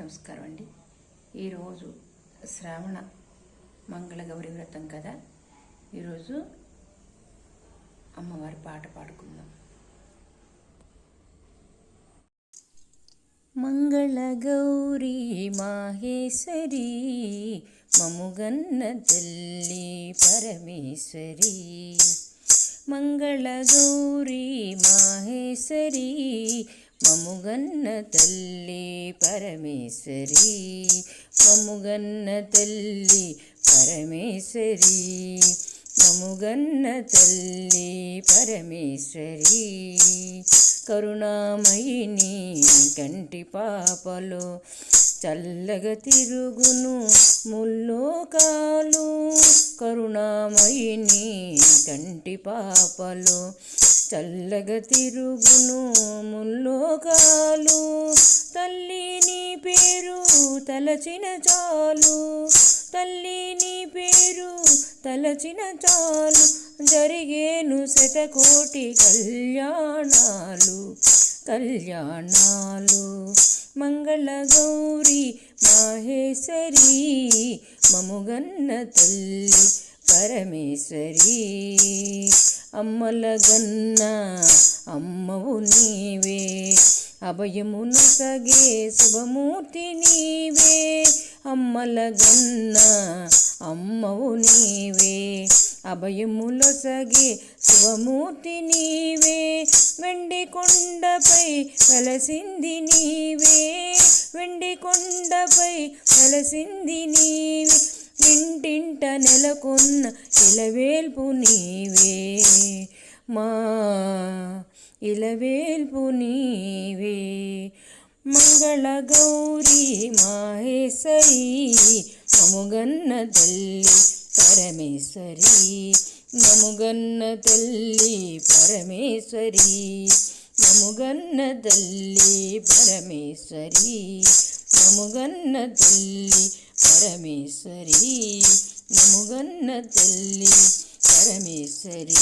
నమస్కారం అండి. ఈరోజు శ్రావణ మంగళగౌరి వ్రతం కదా? ఈరోజు అమ్మవారి పాట పాడుకుందాం. మంగళగౌరి మాహేశ్వరి మముగన్న తల్లి పరమేశ్వరి. మంగళగౌరీ మాహేశ్వరి మముగన్న తల్లి పరమేశ్వరి మముగన్న తల్లి పరమేశ్వరి మముగన్న తల్లి పరమేశ్వరి కరుణామయిని కంటి పాపలో చల్లగా తిరుగును ముల్లోకాలు కరుణామయిని కంటి పాపలు చల్లగా తిరుగును ముల్లోకాలు. తల్లి నీ పేరు తలచిన చాలు. తల్లి నీ పేరు తలచిన చాలు. జరిగేను శతకోటి కళ్యాణాలు కళ్యాణాలు. మంగళ గౌరి మాహేశ్వరి మముగన్న తల్లి పరమేశ్వరి అమ్మల గన్న అమ్మవు నీవే. అభయమును సగే శుభమూర్తి నీవే. అమ్మల గన్న అమ్మవు నీవే. అభయములో సగే శుభమూర్తి నీవే. వెండి కొండపై వెలసింది నీవే. వెండి కొండపై వెలసింది నీవే. ఇంటింట నెలకొన్న ఇలవేల్పు నీవే మా. ఇలవేల్పు నీవే. మంగళ గౌరీ మాహేశ్వరి మముగన్న తల్లి పరమేశ్వరి మముగన్న తల్లి పరమేశ్వరి మముగన్న తల్లి పరమేశ్వరి నముగన్న తల్లి పరమేశ్వరి నముగన్న తల్లి పరమేశ్వరి.